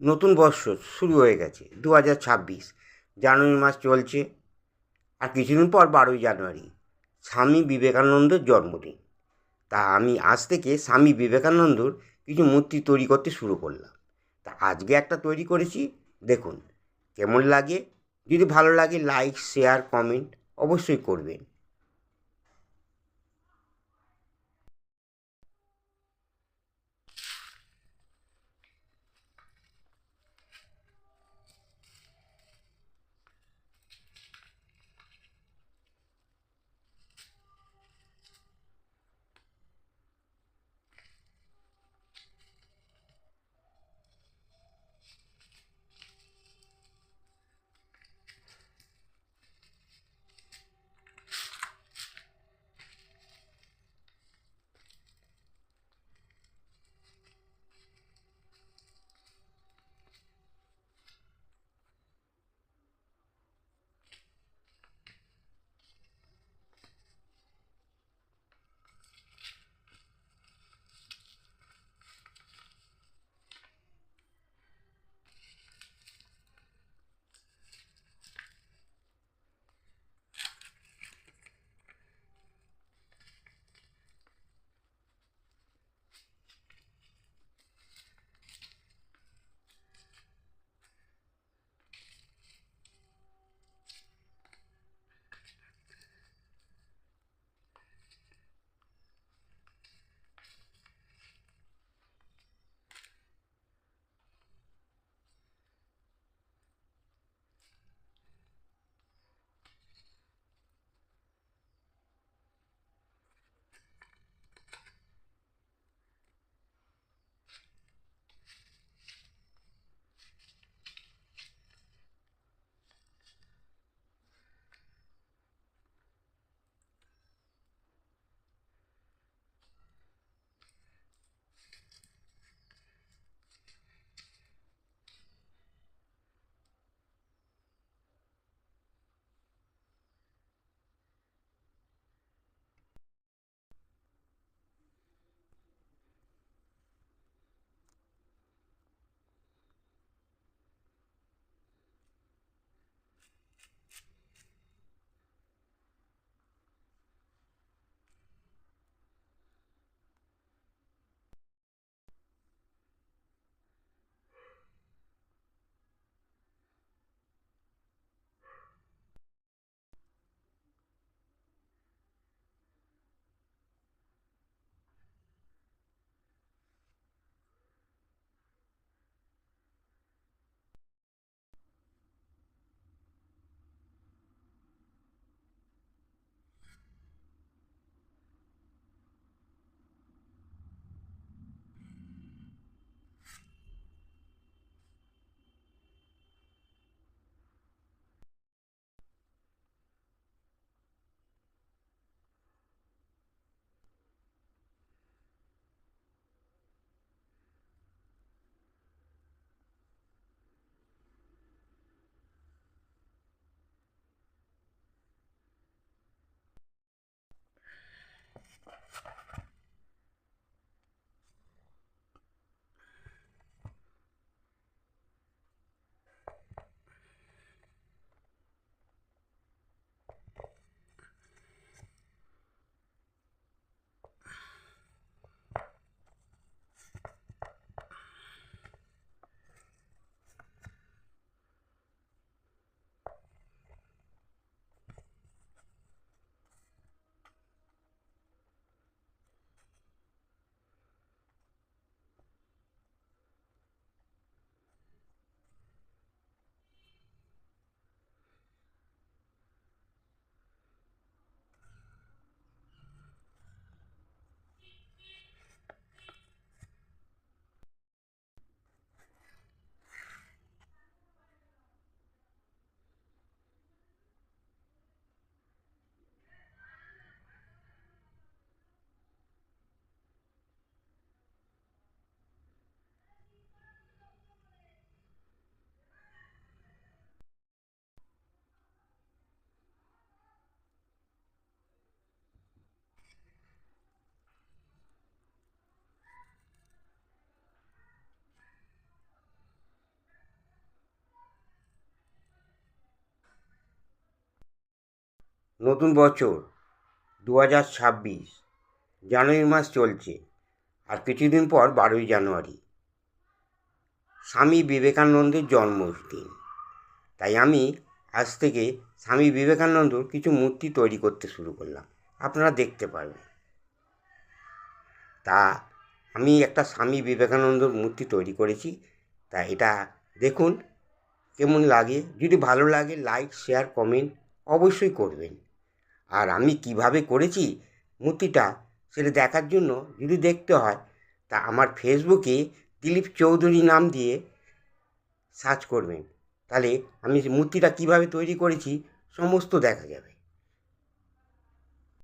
নতুন বর্ষ শুরু হয়ে গেছে দু হাজার ছাব্বিশ। জানুয়ারি মাস চলছে আর কিছুদিন পর বারোই জানুয়ারি, স্বামী বিবেকানন্দর জন্মদিন। তা আমি আজ থেকে স্বামী বিবেকানন্দর কিছু মূর্তি তৈরি করতে শুরু করলাম। তা আজকে একটা তৈরি করেছি, দেখুন, কেমন লাগে? যদি ভালো লাগে লাইক শেয়ার কমেন্ট অবশ্যই করবেন। নতুন বছর দু হাজার ছাব্বিশ। জানুয়ারি মাস চলছে আর কিছুদিন পর বারোই জানুয়ারি। স্বামী বিবেকানন্দের জন্মদিন। তাই আমি আজ থেকে স্বামী বিবেকানন্দর কিছু মূর্তি তৈরি করতে শুরু করলাম। আপনারা দেখতে পারবেন। তা আমি একটা স্বামী বিবেকানন্দর মূর্তি তৈরি করেছি। তা এটা দেখুন কেমন লাগে। যদি ভালো লাগে লাইক শেয়ার কমেন্ট অবশ্যই করবেন। আর আমি কীভাবে করেছি মূর্তিটা সেটা দেখার জন্য যদি দেখতে হয়, তা আমার ফেসবুকে দিলীপ চৌধুরী নাম দিয়ে সার্চ করবেন। তাহলে আমি মূর্তিটা কীভাবে তৈরি করেছি, সমস্ত দেখা যাবে।